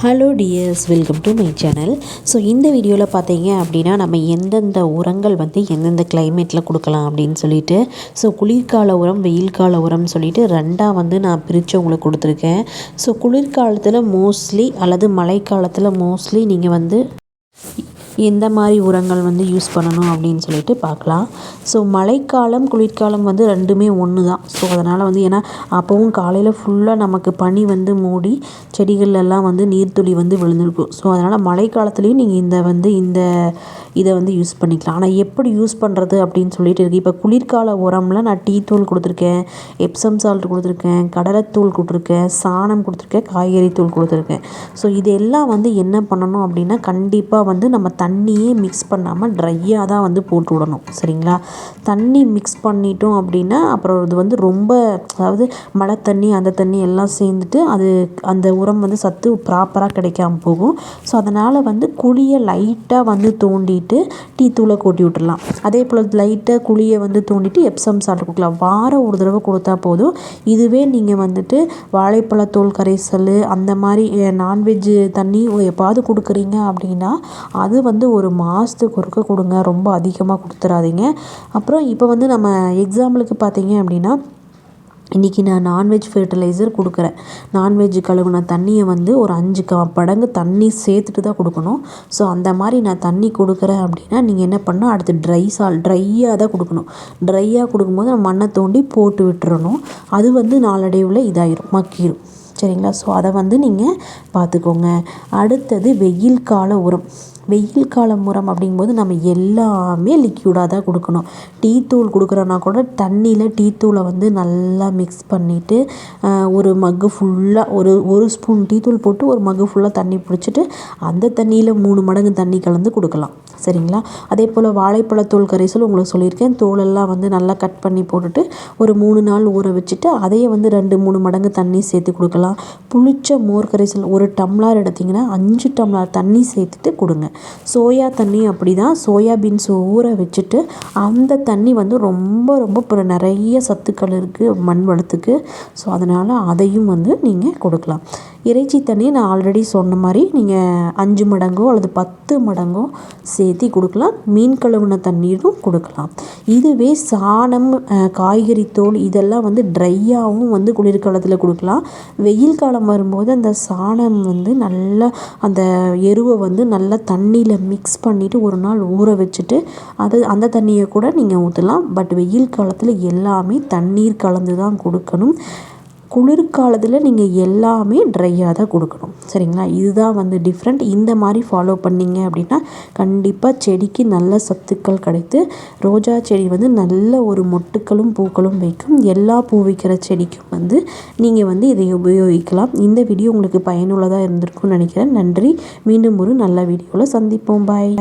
Hello dears welcome to my channel so இந்த வீடியோவில் பார்த்தீங்க அப்படின்னா நம்ம எந்தெந்த உரங்கள் வந்து எந்தெந்த கிளைமேட்டில் கொடுக்கலாம் அப்படின்னு சொல்லிட்டு ஸோ குளிர்கால உரம் வெயில் கால உரம் சொல்லிட்டு ரெண்டாக வந்து நான் பிரித்து உங்களுக்கு கொடுத்துருக்கேன். ஸோ குளிர்காலத்தில் மோஸ்ட்லி அல்லது மழைக்காலத்தில் மோஸ்ட்லி நீங்கள் வந்து எந்த மாதிரி உரங்கள் வந்து யூஸ் பண்ணணும் அப்படின்னு சொல்லிட்டு பார்க்கலாம். ஸோ மழைக்காலம் குளிர்காலம் வந்து ரெண்டுமே ஒன்று தான். ஸோ அதனால் வந்து ஏன்னா அப்போவும் காலையில் ஃபுல்லாக நமக்கு பனி வந்து மூடி செடிகள்லாம் வந்து நீர்த்துளி வந்து விழுந்திருக்கும். ஸோ அதனால் மழைக்காலத்துலேயும் நீங்கள் இந்த வந்து இந்த இதை வந்து யூஸ் பண்ணிக்கலாம். ஆனால் எப்படி யூஸ் பண்ணுறது அப்படின்னு சொல்லிட்டு இருக்குது இப்போ குளிர்கால உரம்ல நான் டீ தூள் கொடுத்துருக்கேன் எப்சம் சால்ட் கொடுத்துருக்கேன் கடலைத்தூள் கொடுத்துருக்கேன் சாணம் கொடுத்துருக்கேன் காய்கறி தூள் கொடுத்துருக்கேன். ஸோ இதெல்லாம் வந்து என்ன பண்ணணும் அப்படின்னா கண்டிப்பாக வந்து நம்ம தண்ணியே மிக்ஸ் பண்ணாமல் ட்ரையாக தான் வந்து போட்டு விடணும் சரிங்களா? தண்ணி மிக்ஸ் பண்ணிட்டோம் அப்படின்னா அப்புறம் இது வந்து ரொம்ப அதாவது மழை தண்ணி அந்த தண்ணி எல்லாம் சேர்ந்துட்டு அது அந்த உரம் வந்து சத்து ப்ராப்பராக கிடைக்காம போகும். ஸோ அதனால் வந்து குழியை லைட்டாக வந்து தோண்டிட்டு டீ தூளை கொட்டி விட்டுடலாம். அதே போல் லைட்டாக குழியை வந்து தோண்டிட்டு எப்சம் சால்ட் கொடுக்கலாம். வாரம் ஒரு தடவை கொடுத்தா போதும். இதுவே நீங்கள் வந்துட்டு வாழைப்பழத்தோல் கரைசல் அந்த மாதிரி நான்வெஜ்ஜு தண்ணி எப்பாவது கொடுக்குறீங்க அப்படின்னா அது வந்து ஒரு மாதத்துக்கு ஒருக்க கொடுங்க. ரொம்ப அதிகமாக கொடுத்துறாதீங்க. அப்புறம் இப்போ வந்து நம்ம எக்ஸாம்பிளுக்கு பார்த்தீங்க அப்படின்னா இன்றைக்கி நான் நான்வெஜ் ஃபெர்டிலைசர் கொடுக்குறேன். நான்வெஜ் கழுவுன தண்ணியை வந்து ஒரு அஞ்சு க படங்கு தண்ணி சேர்த்துட்டு தான் கொடுக்கணும். ஸோ அந்த மாதிரி நான் தண்ணி கொடுக்குறேன் அப்படின்னா நீங்கள் என்ன பண்ணணும்? அடுத்து ட்ரை சால் ட்ரையாக தான் கொடுக்கணும். ட்ரையாக கொடுக்கும்போது நம்ம மண்ணை தோண்டி போட்டு விட்டுறணும். அது வந்து நாளடைவில் இதாயிரும் மக்கிரும். சரிங்களா? ஸோ அதை வந்து நீங்கள் பார்த்துக்கோங்க அடுத்தது வெயில் கால உரம். வெயில் காலம் உரம் அப்படிங்கும்போது நம்ம எல்லாமே லிக்யூடாக தான் கொடுக்கணும். டீ தூள் கொடுக்குறோன்னா கூட தண்ணியில் டீ தூளை வந்து நல்லா மிக்ஸ் பண்ணிவிட்டு ஒரு மக்கு ஃபுல்லாக ஒரு ஒரு ஸ்பூன் டீ தூள் போட்டு ஒரு மக்கு ஃபுல்லாக தண்ணி பிடிச்சிட்டு அந்த தண்ணியில் மூணு மடங்கு தண்ணி கலந்து கொடுக்கலாம். சரிங்களா? அதே போல் வாழைப்பழத்தோல் கரைசல் உங்களுக்கு சொல்லியிருக்கேன். தோலெல்லாம் வந்து நல்லா கட் பண்ணி போட்டுட்டு ஒரு மூணு நாள் ஊற வச்சுட்டு அதையே வந்து ரெண்டு மூணு மடங்கு தண்ணி சேர்த்து கொடுக்கலாம். புளிச்ச மோர் கரைசல் ஒரு டம்ளார் எடுத்திங்கன்னா அஞ்சு டம்ளார் தண்ணி சேர்த்துட்டு கொடுங்க. சோயா தண்ணி அப்படி தான் சோயா பீன்ஸ் ஊற வச்சுட்டு அந்த தண்ணி வந்து ரொம்ப ரொம்ப இப்போ நிறைய சத்துக்கள் இருக்குது மண் வளத்துக்கு. ஸோ அதனால் அதையும் வந்து நீங்கள் கொடுக்கலாம். இறைச்சி தண்ணியை நான் ஆல்ரெடி சொன்ன மாதிரி நீங்கள் அஞ்சு மடங்கோ அல்லது பத்து மடங்கோ சேர்த்தி கொடுக்கலாம். மீன் கழுவுன தண்ணீரும் கொடுக்கலாம். இதுவே சாணம் காய்கறி தோல் இதெல்லாம் வந்து ட்ரையாகவும் வந்து குளிர்காலத்தில் கொடுக்கலாம். வெயில் காலம் வரும்போது அந்த சாணம் வந்து நல்லா அந்த எருவை வந்து நல்லா தண்ணியில் மிக்ஸ் பண்ணிவிட்டு ஒரு நாள் ஊற வச்சுட்டு அது அந்த தண்ணியை கூட நீங்கள் ஊற்றலாம் பட் வெயில் காலத்தில் எல்லாமே தண்ணீர் கலந்து தான் கொடுக்கணும். குளிர்காலத்தில் நீங்கள் எல்லாமே ட்ரையாக தான் கொடுக்கணும். சரிங்களா? இதுதான் வந்து டிஃப்ரெண்ட் இந்த மாதிரி ஃபாலோ பண்ணிங்க அப்படின்னா கண்டிப்பாக செடிக்கு நல்ல சத்துக்கள் கிடைத்து ரோஜா செடி வந்து நல்ல ஒரு மொட்டுக்களும் பூக்களும் வைக்கும். எல்லா பூ வைக்கிற செடிக்கும் வந்து நீங்கள் வந்து இதை உபயோகிக்கலாம். இந்த வீடியோ உங்களுக்கு பயனுள்ளதாக இருந்திருக்கும்னு நினைக்கிறேன். நன்றி. மீண்டும் ஒரு நல்ல வீடியோவில் சந்திப்போம். பாய்